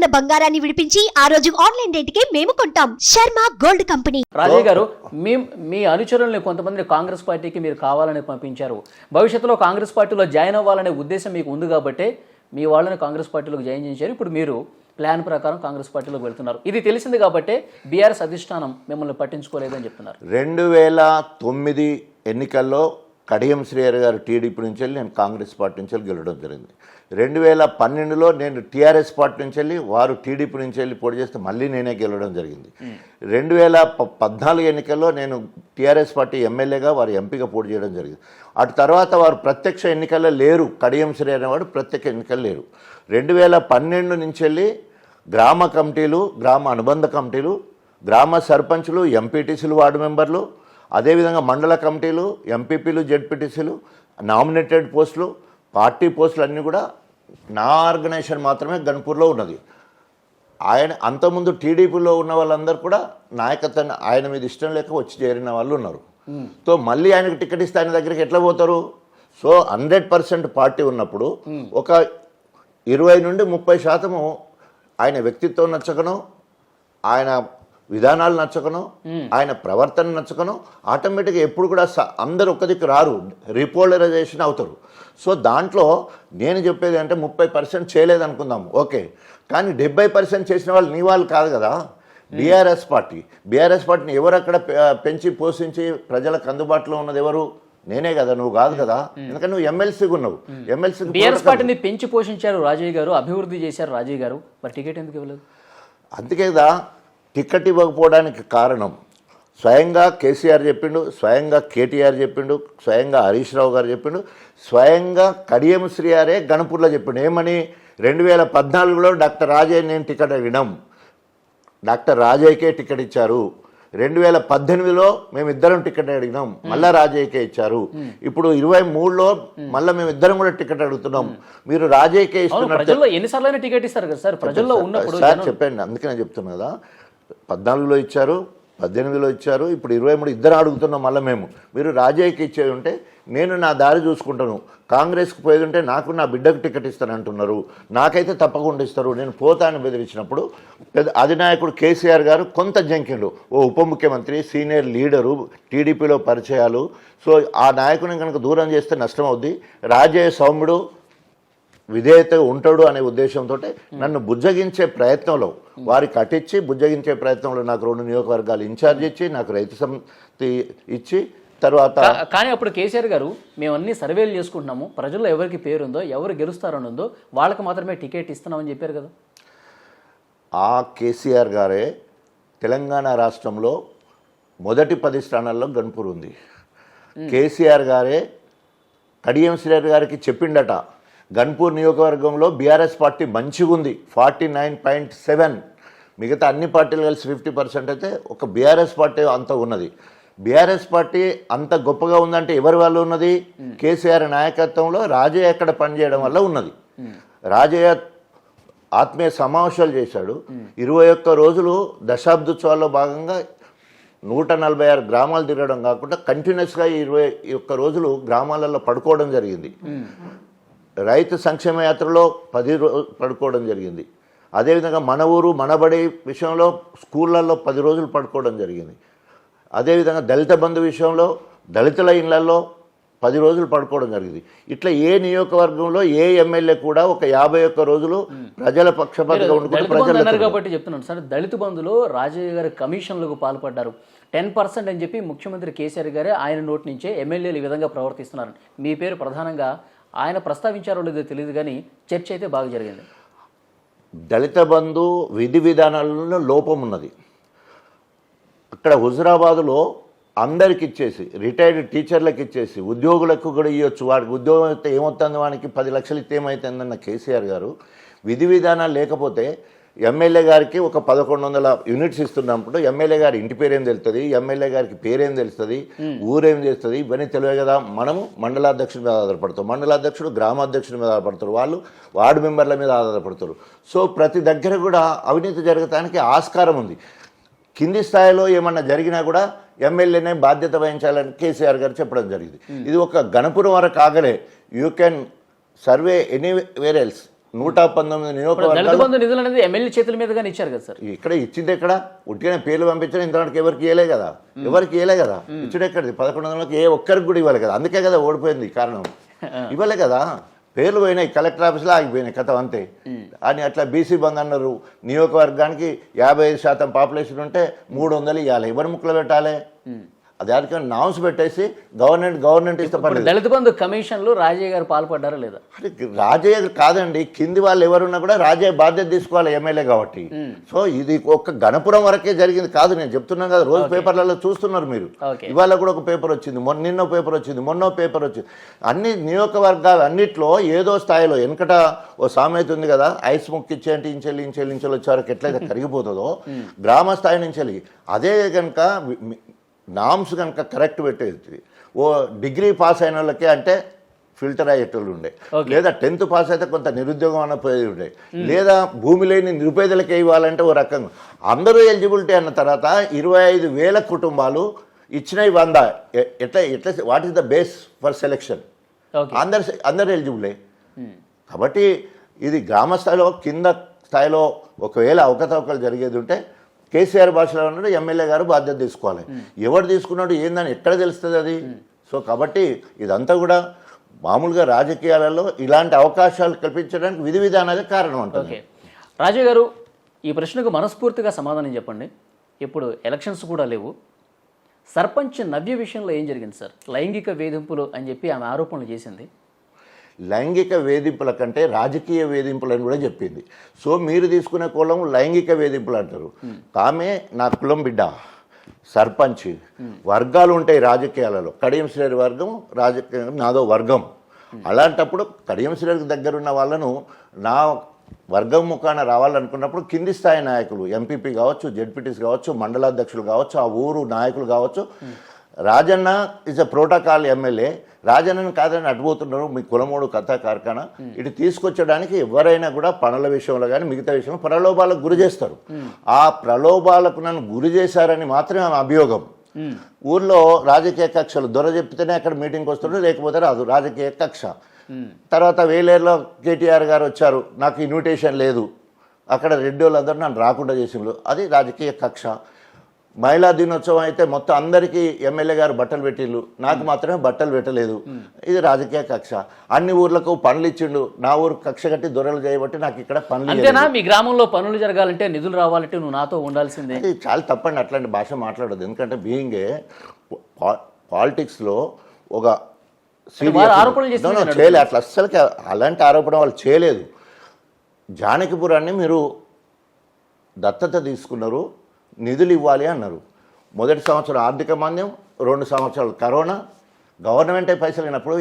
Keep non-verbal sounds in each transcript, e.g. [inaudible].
ఉన్న బంగారాన్ని విడిపించి ఆ రోజు ఆన్లైన్ రేటుకే మేము కొంటాం. Sharma gold company. రాజయ్య గారు మీ మీ అనుచరుల్ని కొంతమందిని కాంగ్రెస్ పార్టీకి మీరు కావాలని పంపించారు. భవిష్యత్తులో కాంగ్రెస్ పార్టీలో జాయిన్ అవ్వాలనే ఉద్దేశం మీకు ఉంది కాబట్టి మీ వాళ్ళని కాంగ్రెస్ పార్టీలోకి జాయిన్ చేశారు ఇప్పుడు మీరు ప్లాన్ ప్రకారం కాంగ్రెస్ పార్టీలోకి వెళ్తున్నారు. ఇది తెలిసింది కాబట్టి బీఆర్ఎస్ అధిష్టానం మిమ్మల్ని పట్టించుకోలేదని చెప్తున్నారు. రెండు వేల తొమ్మిది ఎన్నికల్లో కడియం శ్రీహరి గారు టీడీపీ నుంచి వెళ్ళి నేను కాంగ్రెస్ పార్టీ నుంచి వెళ్ళి గెలవడం జరిగింది. రెండు వేల పన్నెండులో నేను టీఆర్ఎస్ పార్టీ నుంచి వెళ్ళి వారు టీడీపీ నుంచి వెళ్ళి పోటీ చేస్తే మళ్ళీ నేనే గెలవడం జరిగింది. రెండు వేల పద్నాలుగు ఎన్నికల్లో నేను టీఆర్ఎస్ పార్టీ ఎమ్మెల్యేగా వారు ఎంపీగా పోటీ చేయడం జరిగింది. అటు తర్వాత వారు ప్రత్యక్ష ఎన్నికల్లో లేరు. కడియం శ్రీ అనేవాడు ప్రత్యక్ష ఎన్నికలు లేరు. రెండు వేల పన్నెండు నుంచి వెళ్ళి గ్రామ కమిటీలు గ్రామ అనుబంధ కమిటీలు గ్రామ సర్పంచులు ఎంపీటీసీలు వార్డు మెంబర్లు అదేవిధంగా మండల కమిటీలు ఎంపీపీలు జెడ్పీటీసీలు నామినేటెడ్ పోస్టులు పార్టీ పోస్టులు అన్నీ కూడా నా ఆర్గనైజేషన్ మాత్రమే గన్పూర్లో ఉన్నది. ఆయన అంతకుముందు టీడీపీలో ఉన్న వాళ్ళందరూ కూడా నాయకత్వాన్ని ఆయన మీద ఇష్టం లేక వచ్చి చేరిన వాళ్ళు ఉన్నారు. సో మళ్ళీ ఆయనకు టికెట్ ఇస్తే ఆయన దగ్గరికి ఎట్లా పోతారు? సో హండ్రెడ్ పర్సెంట్ పార్టీ ఉన్నప్పుడు ఒక ఇరవై నుండి ముప్పై శాతము ఆయన వ్యక్తిత్వం నచ్చకను ఆయన విధానాలు నచ్చకను ఆయన ప్రవర్తన నచ్చకను ఆటోమేటిక్గా ఎప్పుడు కూడా అందరూ ఒక్క దిక్కు రారు రీపోలరైజేషన్ అవుతారు. సో దాంట్లో నేను చెప్పేది అంటే ముప్పై పర్సెంట్ చేయలేదు అనుకుందాం ఓకే. కానీ డెబ్బై పర్సెంట్ చేసిన వాళ్ళు నీ వాళ్ళు కాదు కదా. BRS party. బీఆర్ఎస్ పార్టీని ఎవరు అక్కడ పెంచి పోషించి ప్రజలకు అందుబాటులో ఉన్నది ఎవరు? నేనే కదా నువ్వు కాదు కదా. ఎందుకంటే నువ్వు ఎమ్మెల్సీగా ఉన్నావు. ఎమ్మెల్సీ బీఆర్ఎస్ పార్టీని పెంచి పోషించారు రాజయ్య గారు అభివృద్ధి చేశారు రాజయ్య గారు. మరి టికెట్ ఎందుకు ఇవ్వలేదు? అందుకే కదా టికెట్ ఇవ్వకపోవడానికి కారణం. స్వయంగా కేసీఆర్ చెప్పిండు స్వయంగా కేటీఆర్ చెప్పిండు స్వయంగా హరీష్ రావు గారు చెప్పిండు స్వయంగా కడియం శ్రీఆరే గణపూర్లో చెప్పిండు. ఏమని? రెండు వేల పద్నాలుగులో డాక్టర్ రాజయ్య నేను టికెట్ అడిగినాం డాక్టర్ రాజయ్యకే టికెట్ ఇచ్చారు. రెండు వేల పద్దెనిమిదిలో మేము ఇద్దరం టికెట్ అడిగినాం. మళ్ళా రాజయ్యకే ఇచ్చారు. ఇప్పుడు ఇరవై మూడులో మళ్ళీ మేము ఇద్దరం కూడా టికెట్ అడుగుతున్నాం. మీరు రాజయ్యకే ప్రజల్లో ఎన్నిసార్లు టికెట్ ఇస్తారు కదా సార్. ప్రజల్లో ఉన్నప్పుడు సార్ చెప్పండి అందుకే నేను చెప్తున్నా కదా. పద్నాలుగులో ఇచ్చారు పద్దెనిమిదిలో ఇచ్చారు ఇప్పుడు ఇరవై మూడు ఇద్దరు అడుగుతున్నాం మళ్ళీ మేము. మీరు రాజయ్యకి ఇచ్చేది ఉంటే నేను నా దారి చూసుకుంటాను. కాంగ్రెస్కి పోయేది ఉంటే నాకు నా బిడ్డకు టికెట్ ఇస్తానంటున్నారు నాకైతే తప్పకుండా ఇస్తారు. నేను పోతాను బెదిరించినప్పుడు పెద్ద అధినాయకుడు కేసీఆర్ గారు కొంత జంకిండు ఓ ఉప ముఖ్యమంత్రి సీనియర్ లీడరు టీడీపీలో పరిచయాలు. సో ఆ నాయకుని కనుక దూరం చేస్తే నష్టం అవుద్ది. రాజయ్య సౌమ్యుడు విధేయత ఉంటాడు అనే ఉద్దేశంతో నన్ను బుజ్జగించే ప్రయత్నంలో వారికి అటిచ్చి బుజ్జగించే ప్రయత్నంలో నాకు రెండు నియోజకవర్గాలు ఇన్ఛార్జ్ ఇచ్చి నాకు రైతు సమితి ఇచ్చి తర్వాత కానీ అప్పుడు కేసీఆర్ గారు మేము అన్ని సర్వేలు చేసుకుంటున్నాము ప్రజల్లో ఎవరికి పేరుందో ఎవరు గెలుస్తారని ఉందో వాళ్ళకి మాత్రమే టికెట్ ఇస్తున్నామని చెప్పారు కదా. ఆ కేసీఆర్ గారే తెలంగాణ రాష్ట్రంలో మొదటి పది స్థానాల్లో గన్పూర్ ఉంది. కేసీఆర్ గారే కడియం శ్రీహరి గారికి చెప్పిండట గన్పూర్ నియోజకవర్గంలో బీఆర్ఎస్ పార్టీ మంచిగా ఉంది. Forty nine point seven. మిగతా అన్ని పార్టీలు కలిసి ఫిఫ్టీ పర్సెంట్ అయితే ఒక బీఆర్ఎస్ పార్టీ అంత ఉన్నది. బీఆర్ఎస్ పార్టీ అంత గొప్పగా ఉందంటే ఎవరి వల్ల ఉన్నది? కేసీఆర్ నాయకత్వంలో రాజయ్య ఎక్కడ పనిచేయడం వల్ల ఉన్నది. రాజయ్య ఆత్మీయ సమావేశాలు చేశాడు. ఇరవై ఒక్క రోజులు దశాబ్దోత్సవాల్లో భాగంగా నూట నలభై ఆరు గ్రామాలు తిరగడం కాకుండా కంటిన్యూస్గా ఇరవై ఒక్క రోజులు గ్రామాలలో పడుకోవడం జరిగింది. రైతు సంక్షేమ యాత్రలో పది రోజు పడుకోవడం జరిగింది. అదేవిధంగా మన ఊరు మనబడి విషయంలో స్కూళ్ళల్లో పది రోజులు పడుకోవడం జరిగింది. అదేవిధంగా దళిత బంధు విషయంలో దళితుల ఇళ్ళలో పది రోజులు పడుకోవడం జరిగింది. ఇట్లా ఏ నియోజకవర్గంలో ఏ ఎమ్మెల్యే కూడా ఒక యాభై ఒక్క రోజులు ప్రజల పక్షపాతంగా ఉండుకుంటూ ప్రజల కాబట్టి చెప్తున్నాను. సార్ దళిత బంధులో రాజయ్య గారి కమిషన్లకు పాల్పడ్డారు. టెన్ పర్సెంట్ అని చెప్పి ముఖ్యమంత్రి కేసీఆర్ గారే ఆయన నోటి నుంచే ఎమ్మెల్యేలు ఈ విధంగా ప్రవర్తిస్తున్నారు. మీ పేరు ప్రధానంగా ఆయన ప్రస్తావించారో లేదో తెలియదు కానీ చర్చ అయితే బాగా జరిగింది. దళిత బంధు విధి విధానాలలో లోపం ఉన్నది. అక్కడ హుజరాబాదులో అందరికి ఇచ్చేసి రిటైర్డ్ టీచర్లకు ఇచ్చేసి ఉద్యోగులకు కూడా ఇవ్వచ్చు వాడికి ఉద్యోగం అయితే ఏమవుతుంది వానికి పది లక్షలు ఇస్తే ఏమవుతుందన్న కేసీఆర్ గారు విధి విధానాలు లేకపోతే ఎమ్మెల్యే గారికి ఒక పదకొండు వందల యూనిట్స్ ఇస్తున్నప్పుడు ఎమ్మెల్యే గారి ఇంటి పేరేం తెలుస్తుంది ఎమ్మెల్యే గారికి పేరేం తెలుస్తుంది ఊరేం చేస్తుంది ఇవన్నీ తెలివే కదా. మనము మండలాధ్యక్షుడి మీద ఆధారపడతాం. మండలాధ్యక్షుడు గ్రామాధ్యక్షుడి మీద ఆధారపడతారు. వాళ్ళు వార్డు మెంబర్ల మీద ఆధారపడతారు. సో ప్రతి దగ్గర కూడా అవినీతి జరగటానికి ఆస్కారం ఉంది. కింది స్థాయిలో ఏమన్నా జరిగినా కూడా ఎమ్మెల్యేనే బాధ్యత వహించాలని కేసీఆర్ గారు చెప్పడం జరిగింది. ఇది ఒక గణపురం వరకు ఆగలే. You can survey anywhere else నూట పంతొమ్మిది నియోజకవర్గాలు నిధులు అనేది ఎమ్మెల్యే చేతుల మీదుగానే ఇచ్చారు కదా సార్. ఇక్కడ ఇచ్చింది ఎక్కడ? ఉట్టిగానే పేర్లు పంపించడం ఇంతవరకు ఎవరికి ఇవ్వలే కదా. ఎవరికి ఇవ్వలే కదా? ఇచ్చుడు ఎక్కడిది? పదకొండు వందలకి ఏ ఒక్కరికి కూడా ఇవ్వాలి కదా. అందుకే కదా ఓడిపోయింది కారణం. ఇవ్వలే కదా. పేర్లు పోయినాయి కలెక్టర్ ఆఫీస్లో ఆగిపోయినాయి కథ అంతే. అని అట్లా బీసీ బంద్ అన్నారు. నియోజకవర్గానికి యాభై ఐదు శాతం పాపులేషన్ ఉంటే మూడు వందలు ఇవ్వాలి ఎవరి ముక్కలు పెట్టాలి? అది దానికన్నా నామ్స్ పెట్టేసి గవర్నమెంట్ గవర్నమెంట్ పర్లేదు దళిత బంధు కమిషన్లు రాజయ్య గారు పాల్పడ్డారా లేదా? అరే రాజయ్య కాదండి కింది వాళ్ళు ఎవరున్నా కూడా రాజయ్య బాధ్యత తీసుకోవాలి ఎమ్మెల్యే కాబట్టి. సో ఇది ఒక గణపురం వరకే జరిగింది కాదు నేను చెప్తున్నాను కదా రోజు పేపర్లలో చూస్తున్నారు మీరు. ఇవాళ కూడా ఒక పేపర్ వచ్చింది మొన్న నిన్నో పేపర్ వచ్చింది మొన్నో పేపర్ వచ్చింది. అన్ని నియోజకవర్గాలు అన్నిట్లో ఏదో స్థాయిలో వెనకట ఓ సామెత ఉంది కదా ఐస్ ముక్కి ఇచ్చేంటి ఇంచెల్లి ఇంచెల్లి ఇంచెల్లి వచ్చేవరకు ఎట్లయితే [laughs] కరిగిపోతుందో గ్రామ స్థాయి నుంచి అదే కనుక నామ్స్ కనుక కరెక్ట్ పెట్టేది. ఓ డిగ్రీ పాస్ అయిన వాళ్ళకే అంటే ఫిల్టర్ అయ్యేటోళ్ళు ఉండే. లేదా టెన్త్ పాస్ అయితే కొంత నిరుద్యోగం అన్న పోయేది ఉండే. లేదా భూమి లేని నిరుపేదలకే ఇవ్వాలంటే ఓ రకంగా. అందరూ ఎలిజిబిలిటీ అన్న తర్వాత ఇరవై ఐదు వేల కుటుంబాలు ఇచ్చినవి వంద. ఎట్లా ఎట్లా what is the base for selection? అందరు అందరు ఎలిజిబులే. కాబట్టి ఇది గ్రామ స్థాయిలో కింద స్థాయిలో ఒకవేళ అవకతవకలు జరిగేది ఉంటే కేసీఆర్ భాషలో ఉన్నాడు ఎమ్మెల్యే గారు బాధ్యత తీసుకోవాలి. ఎవరు తీసుకున్నాడు ఏందని ఎక్కడ తెలుస్తుంది అది? సో కాబట్టి ఇదంతా కూడా మామూలుగా రాజకీయాలలో ఇలాంటి అవకాశాలు కల్పించడానికి విధి విధానాలే కారణం ఉంటుంది ఓకే. రాజు గారు ఈ ప్రశ్నకు మనస్ఫూర్తిగా సమాధానం చెప్పండి. ఇప్పుడు ఎలక్షన్స్ కూడా లేవు. సర్పంచ్ నవ్య విషయంలో ఏం జరిగింది సార్? లైంగిక వేధింపులు అని చెప్పి ఆమె ఆరోపణలు చేసింది. లైంగిక వేధింపుల కంటే రాజకీయ వేధింపులు అని కూడా చెప్పింది. సో మీరు తీసుకునే కులం లైంగిక వేధింపులు అంటారు. ఆమె నా కులం బిడ్డ సర్పంచ్. వర్గాలు ఉంటాయి రాజకీయాలలో. కడియం శ్రేణి వర్గం రాజకీయం నాదో వర్గం. అలాంటప్పుడు కడియం శ్రేణికి దగ్గర ఉన్న వాళ్ళను నా వర్గం ముఖాన రావాలనుకున్నప్పుడు కింది స్థాయి నాయకులు ఎంపీపీ కావచ్చు జెడ్పీటీస్ కావచ్చు మండలాధ్యక్షులు కావచ్చు ఆ ఊరు నాయకులు కావచ్చు Rajanna is a protocol MLA రాజన్నను కాదని అడ్డుపోతున్నారు. మీ కులమోడు కథా కార్ఖానా. ఇటు తీసుకొచ్చడానికి ఎవరైనా కూడా పనుల విషయంలో కానీ మిగతా విషయంలో ప్రలోభాలకు గురి చేస్తారు. ఆ ప్రలోభాలకు నన్ను గురి చేశారని మాత్రమే ఆమె అభియోగం. ఊర్లో రాజకీయ కక్షలు దొర చెప్తేనే అక్కడ మీటింగ్కి వస్తుండ్రు లేకపోతే రాదు. రాజకీయ కక్ష. తర్వాత వేలేరులో కేటీఆర్ గారు వచ్చారు. నాకు ఇన్విటేషన్ లేదు. అక్కడ రెడ్డి వాళ్ళందరూ నన్ను రాకుండా చేసిండ్రు. అది రాజకీయ కక్ష. మహిళా దినోత్సవం అయితే మొత్తం అందరికీ ఎమ్మెల్యే గారు బట్టలు పెట్టిళ్ళు. నాకు మాత్రమే బట్టలు పెట్టలేదు. ఇది రాజకీయ కక్ష. అన్ని ఊర్లకు పనులు ఇచ్చిండు. నా ఊరు కక్ష కట్టి దొరలు చేయబట్టి నాకు ఇక్కడ పనులు. అంతేనా? మీ గ్రామంలో పనులు జరగాలంటే నిధులు రావాలంటే నువ్వు నాతో ఉండాల్సిందే. చాలా తప్పండి. అట్లాంటి భాష మాట్లాడదు ఎందుకంటే బీయింగే పాలిటిక్స్లో ఒక చేయలేదు అట్లా అస్సలకి అలాంటి ఆరోపణ వాళ్ళు చేయలేదు. జానకిపురాన్ని మీరు దత్తత తీసుకున్నారు. నిధులు ఇవ్వాలి అన్నారు. మొదటి సంవత్సరం ఆర్థిక మాంద్యం రెండు సంవత్సరాలు కరోనా. గవర్నమెంటే పైసలు అయినప్పుడు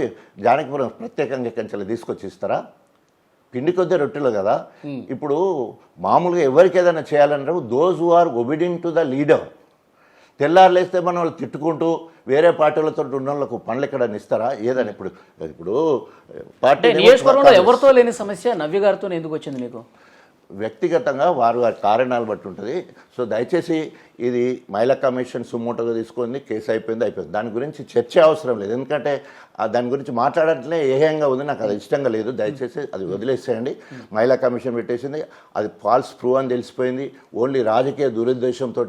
జానకిపురం ప్రత్యేకంగా కంచెలు తీసుకొచ్చి ఇస్తారా పిండి కొద్ది రొట్టెలు కదా. ఇప్పుడు మామూలుగా ఎవరికి ఏదైనా చేయాలంటే those who are obeying to the leader తెల్లారు లేస్తే మనం వాళ్ళు తిట్టుకుంటూ వేరే పార్టీలతో ఉన్న వాళ్ళకు పనులు ఎక్కడ ఇస్తారా? ఏదని ఇప్పుడు ఇప్పుడు పార్టీ నియోజకవర్గంలో ఎవరితో లేని సమస్య నవ్య గారితో ఎందుకు వచ్చింది మీకు? వ్యక్తిగతంగా వారు వారి కారణాలు బట్టి ఉంటుంది. సో దయచేసి ఇది మహిళా కమిషన్ సుమోటోగా తీసుకుంది కేసు అయిపోయింది అయిపోయింది. దాని గురించి చర్చ అవసరం లేదు. ఎందుకంటే దాని గురించి మాట్లాడట్లే ఏహంగా ఉంది నాకు అది ఇష్టంగా లేదు. దయచేసి అది వదిలేసేయండి. మహిళా కమిషన్ పెట్టేసింది. అది ఫాల్స్ ప్రూవ్ అని తెలిసిపోయింది. ఓన్లీ రాజకీయ దురుద్దేశంతో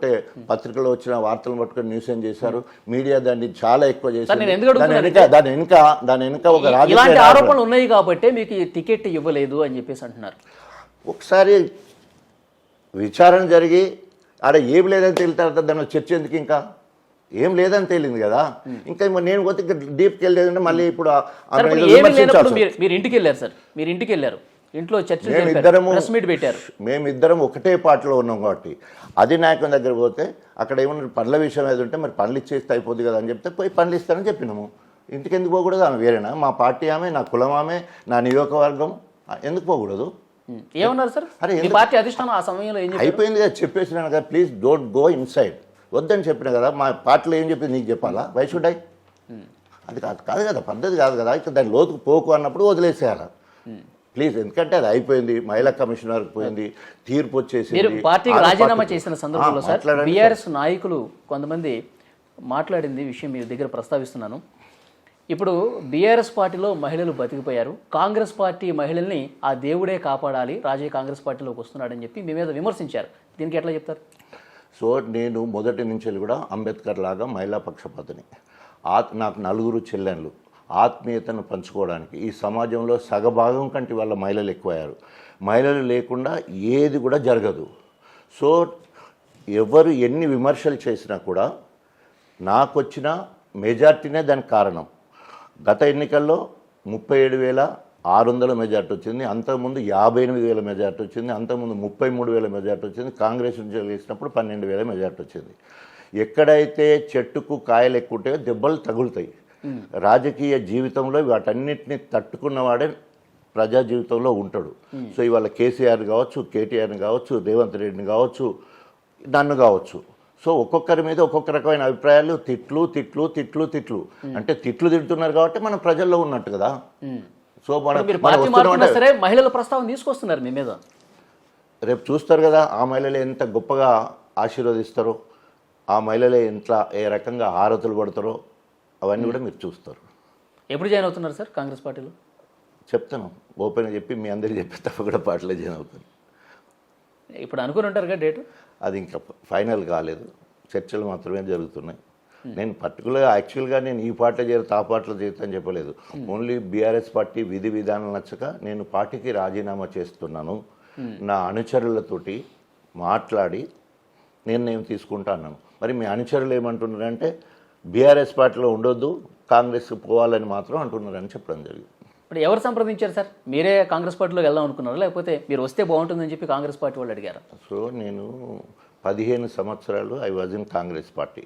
పత్రికలో వచ్చిన వార్తలను పట్టుకొని న్యూస్ ఏం చేశారు? మీడియా దాన్ని చాలా ఎక్కువ ఎందుకు దాని వెనుక దాని వెనుక దాని వెనుక ఒక రాజకీయ ఆరోపణలు ఉన్నాయి కాబట్టి మీకు ఈ టికెట్ ఇవ్వలేదు అని చెప్పేసి అంటున్నారు. ఒకసారి విచారణ జరిగి ఆడ ఏం లేదని తేలిన తర్వాత దాని చర్చ ఎందుకు ఇంకా? ఏం లేదని తేలింది కదా. ఇంకా నేను పోతే ఇంకా డీప్కి వెళ్ళేదంటే మళ్ళీ ఇప్పుడు మీరు ఇంటికి వెళ్ళారు సార్. మీరు ఇంటికి వెళ్ళారు. ఇంట్లో ప్రెస్ మీట్ పెట్టారు. మేమిద్దరం ఒకటే పార్టీలో ఉన్నాం కాబట్టి అధినాయకుని దగ్గర పోతే అక్కడ ఏమన్నా పనుల విషయం ఏది ఉంటే మరి పనులు ఇచ్చేస్తే అయిపోద్ది కదా అని చెప్తే పోయి పనులు ఇస్తానని చెప్పినాము. ఇంటికి ఎందుకు పోకూడదు? ఆమె వేరేనా? మా పార్టీ ఆమె నా కులం ఆమె నా నియోజకవర్గం ఎందుకు పోకూడదు. ఏమన్నారు సార్? అరే, పార్టీ అధిష్టానం ఆ సమయంలో ఏం అయిపోయింది కదా చెప్పేసినాను కదా ప్లీజ్ డోంట్ గో ఇన్సైడ్ వద్దని చెప్పిన కదా మా పార్టీలో ఏం చెప్పింది నీకు చెప్పాలా? వై షుడ్ ఐ అది కాదు కాదు కదా పద్ధతి కాదు కదా ఇక దాని లోతుకు పోకు అన్నప్పుడు వదిలేసేయాలి? ప్లీజ్ ఎందుకంటే అది అయిపోయింది మహిళా కమిషనర్ పోయింది తీర్పు వచ్చేసి మీరు పార్టీకి రాజీనామా చేసిన సందర్భంలో సార్ బీఆర్ఎస్ నాయకులు కొంతమంది మాట్లాడింది విషయం మీ దగ్గర ప్రస్తావిస్తున్నాను. ఇప్పుడు బీఆర్ఎస్ పార్టీలో మహిళలు బతికిపోయారు. కాంగ్రెస్ పార్టీ మహిళల్ని ఆ దేవుడే కాపాడాలి రాజయ్య కాంగ్రెస్ పార్టీలోకి వస్తున్నాడని చెప్పి మీ మీద విమర్శించారు. దీనికి ఎట్లా చెప్తారు? సో నేను మొదటి నుంచి కూడా అంబేద్కర్ లాగా మహిళా పక్షపాతిని. ఆత్ నాకు నలుగురు చెల్లెళ్ళు ఆత్మీయతను పంచుకోవడానికి ఈ సమాజంలో సగభాగం కంటే వాళ్ళ మహిళలు ఎక్కువయ్యారు. మహిళలు లేకుండా ఏది కూడా జరగదు. సో ఎవరు ఎన్ని విమర్శలు చేసినా కూడా నాకు వచ్చిన మెజార్టీనే దానికి కారణం. గత ఎన్నికల్లో ముప్పై ఏడు వేల ఆరు వందల మెజార్టీ వచ్చింది. అంతకుముందు యాభై ఎనిమిది వేల మెజార్టీ వచ్చింది. అంతకుముందు ముప్పై మూడు వేల మెజార్టీ వచ్చింది. కాంగ్రెస్ నుంచి వేసినప్పుడు పన్నెండు వేల మెజార్టీ వచ్చింది. ఎక్కడైతే చెట్టుకు కాయలు ఎక్కువ ఉంటాయో దెబ్బలు తగులుతాయి. రాజకీయ జీవితంలో వాటన్నిటిని తట్టుకున్నవాడే ప్రజా జీవితంలో ఉంటాడు. సో ఇవాళ కేసీఆర్ కావచ్చు కేటీఆర్ని కావచ్చు రేవంత్ రెడ్డిని కావచ్చు నన్ను కావచ్చు సో ఒక్కొక్కరి మీద ఒక్కొక్క రకమైన అభిప్రాయాలు తిట్లు తిట్లు తిట్లు తిట్లు. అంటే తిట్లు తింటున్నారు కాబట్టి మనం ప్రజల్లో ఉన్నట్టు కదా. సో మనం సరే మహిళల ప్రస్తావన తీసుకొస్తున్నారు మీ మీద. రేపు చూస్తారు కదా ఆ మహిళలు ఎంత గొప్పగా ఆశీర్వదిస్తారో ఆ మహిళలే ఎంత ఏ రకంగా హారతులు పడతారో అవన్నీ కూడా మీరు చూస్తారు. ఎప్పుడు జాయిన్ అవుతున్నారు సార్ కాంగ్రెస్ పార్టీలో? చెప్తాను. ఓపెన్గా చెప్పి మీ అందరికీ చెప్పి తప్ప కూడా పాటలే జాయిన్ అవుతాను. ఇప్పుడు అనుకుని ఉంటారు కదా డేటు? అది ఇంకా ఫైనల్ కాలేదు. చర్చలు మాత్రమే జరుగుతున్నాయి. నేను పర్టికులర్గా యాక్చువల్గా నేను ఈ పాటలో చేరుతా ఆ పాటలో చేరుతా చెప్పలేదు. ఓన్లీ బీఆర్ఎస్ పార్టీ విధి విధానం నచ్చక నేను పార్టీకి రాజీనామా చేస్తున్నాను. నా అనుచరులతోటి మాట్లాడి నిర్ణయం తీసుకుంటా అన్నాను. మరి మీ అనుచరులు ఏమంటున్నారంటే బీఆర్ఎస్ పార్టీలో ఉండొద్దు కాంగ్రెస్కి పోవాలని మాత్రం అంటున్నారని చెప్పడం జరిగింది. ఇప్పుడు ఎవరు సంప్రదించారు సార్? మీరే కాంగ్రెస్ పార్టీలోకి వెళ్దాం అనుకున్నారా? లేకపోతే మీరు వస్తే బాగుంటుందని చెప్పి కాంగ్రెస్ పార్టీ వాళ్ళు అడిగారు? సో నేను పదిహేను సంవత్సరాలు I was in Congress party.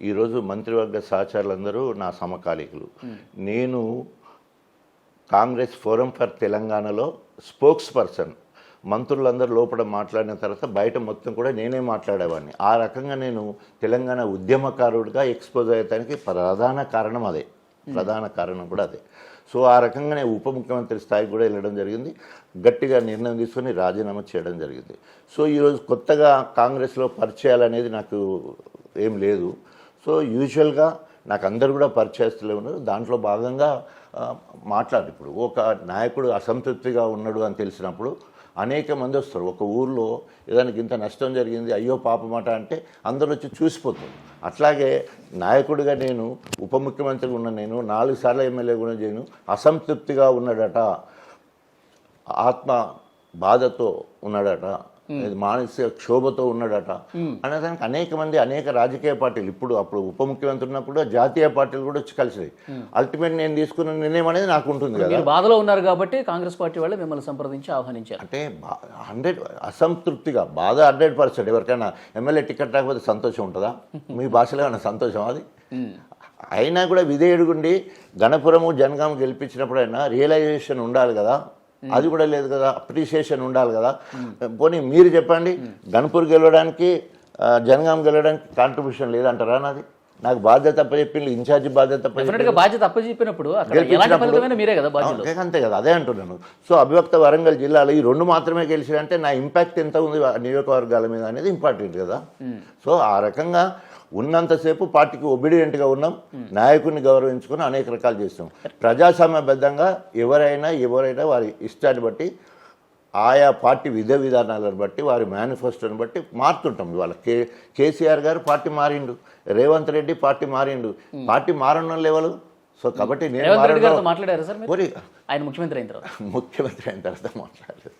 ఈరోజు మంత్రివర్గ సహచరులందరూ నా సమకాలీకులు. నేను కాంగ్రెస్ ఫోరం ఫర్ తెలంగాణలో స్పోక్స్ పర్సన్. మంత్రులందరూ లోపల మాట్లాడిన తర్వాత బయట మొత్తం కూడా నేనే మాట్లాడేవాడిని. ఆ రకంగా నేను తెలంగాణ ఉద్యమకారుడిగా ఎక్స్పోజ్ అయ్యడానికి ప్రధాన కారణం అదే. ప్రధాన కారణం కూడా అదే. సో ఆ రకంగా నేను ఉప ముఖ్యమంత్రి స్థాయికి కూడా వెళ్ళడం జరిగింది. గట్టిగా నిర్ణయం తీసుకొని రాజీనామా చేయడం జరిగింది. సో ఈరోజు కొత్తగా కాంగ్రెస్లో పరిచయాలు అనేది నాకు ఏం లేదు. సో యూజువల్గా నాకు అందరు కూడా పరిచయస్తులే ఉన్నారు. దాంట్లో భాగంగా మాట్లాడు ఇప్పుడు. ఒక నాయకుడు అసంతృప్తిగా ఉన్నాడు అని తెలిసినప్పుడు అనేక మంది వస్తారు. ఒక ఊర్లో ఏదైనా ఇంత నష్టం జరిగింది అయ్యో పాపమాట అంటే అందరూ వచ్చి చూసిపోతారు. అట్లాగే నాయకుడిగా నేను ఉప ముఖ్యమంత్రిగా ఉన్న నేను నాలుగు సార్లు ఎమ్మెల్యే కూడా చేయను అసంతృప్తిగా ఉన్నాడట ఆత్మ బాధతో ఉన్నాడట. మానసిక క్షోభతో ఉన్నాడట. అనేదానికి అనేక మంది అనేక రాజకీయ పార్టీలు ఇప్పుడు అప్పుడు ఉప ముఖ్యమంత్రి ఉన్నప్పుడు జాతీయ పార్టీలు కూడా వచ్చి కలిసినాయి. అల్టిమేట్ నేను తీసుకున్న నిర్ణయం అనేది నాకు ఉంటుంది కదా. బాధలో ఉన్నారు కాబట్టి కాంగ్రెస్ పార్టీ వాళ్ళు మిమ్మల్ని సంప్రదించి ఆహ్వానించారు. అంటే హండ్రెడ్ అసంతృప్తిగా బాధ హండ్రెడ్ పర్సెంట్. ఎవరికైనా ఎమ్మెల్యే టికెట్ రాకపోతే సంతోషం ఉంటుందా? [laughs] మీ భాషలో ఏమైనా సంతోషం అది? అయినా కూడా విధేయుడుగుండి గణపురము జనగాం గెలిపించినప్పుడైనా రియలైజేషన్ ఉండాలి కదా. అది కూడా లేదు కదా అప్రిషియేషన్ ఉండాలి కదా. పోనీ మీరు చెప్పండి గణపూర్ గెలవడానికి జనగాం గెలవడానికి కాంట్రిబ్యూషన్ లేదంటారా నాది? నాకు బాధ్యత అప్పచెప్పింది ఇన్ఛార్జి బాధ్యత బాధ్యత అప్పచెప్పినప్పుడు మీరే కదా అంతే కదా అదే అంటున్నాను. సో అభివక్త వరంగల్ జిల్లాలో ఈ రెండు మాత్రమే గెలిచారంటే నా ఇంపాక్ట్ ఎంత ఉంది నియోజకవర్గాల మీద అనేది ఇంపార్టెంట్ కదా. సో ఆ రకంగా ఉన్నంతసేపు పార్టీకి ఒబిడియంట్గా ఉన్నాం నాయకుడిని గౌరవించుకుని అనేక రకాలు చేస్తాం. ప్రజాస్వామ్యబద్ధంగా ఎవరైనా ఎవరైనా వారి ఇష్టాన్ని బట్టి ఆయా పార్టీ విధ విధానాలను బట్టి వారి మేనిఫెస్టోని బట్టి మారుతుంటాం. ఇవాళ కే కేసీఆర్ గారు పార్టీ మారిండు రేవంత్ రెడ్డి పార్టీ మారిండు. పార్టీ మారడం లెవెల్. సో కాబట్టి నేను మాట్లాడారా సార్ ఆయన ముఖ్యమంత్రి అయిన తర్వాత. ముఖ్యమంత్రి అయిన తర్వాత మాట్లాడలేదు.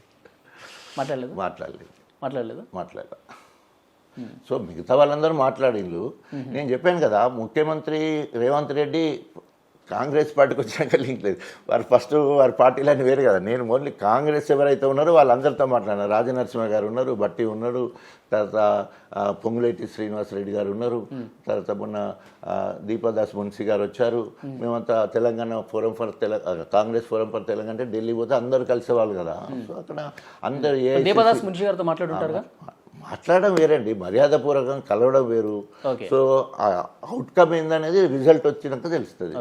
మాట్లాడలేదు? మాట్లాడలేదు. మాట్లాడలేదు? మాట్లాడలేదు. సో మిగతా వాళ్ళందరూ మాట్లాడిండ్రు నేను చెప్పాను కదా ముఖ్యమంత్రి రేవంత్ రెడ్డి కాంగ్రెస్ పార్టీకి వచ్చినాక లింక్ లేదు. వారు ఫస్ట్ వారి పార్టీలన్నీ వేరు కదా. నేను ఓన్లీ కాంగ్రెస్ ఎవరైతే ఉన్నారో వాళ్ళందరితో మాట్లాడినా. రాజనరసింహ గారు ఉన్నారు బట్టి ఉన్నారు తర్వాత పొంగులేటి శ్రీనివాసరెడ్డి గారు ఉన్నారు తర్వాత మొన్న దీపాదాస్ మున్సి గారు వచ్చారు. మేమంతా Telangana forum for Telangana Congress forum for Telangana అంటే ఢిల్లీ పోతే అందరు కలిసేవాళ్ళు కదా. సో అక్కడ అందరు ఏ దీపదాస్ మున్షి గారితో మాట్లాడుంటారుగా? మాట్లాడడం వేరండి. మర్యాదపూర్వకంగా కలవడం వేరు. సో అవుట్కమ్ ఏందనేది రిజల్ట్ వచ్చినాక తెలుస్తుంది.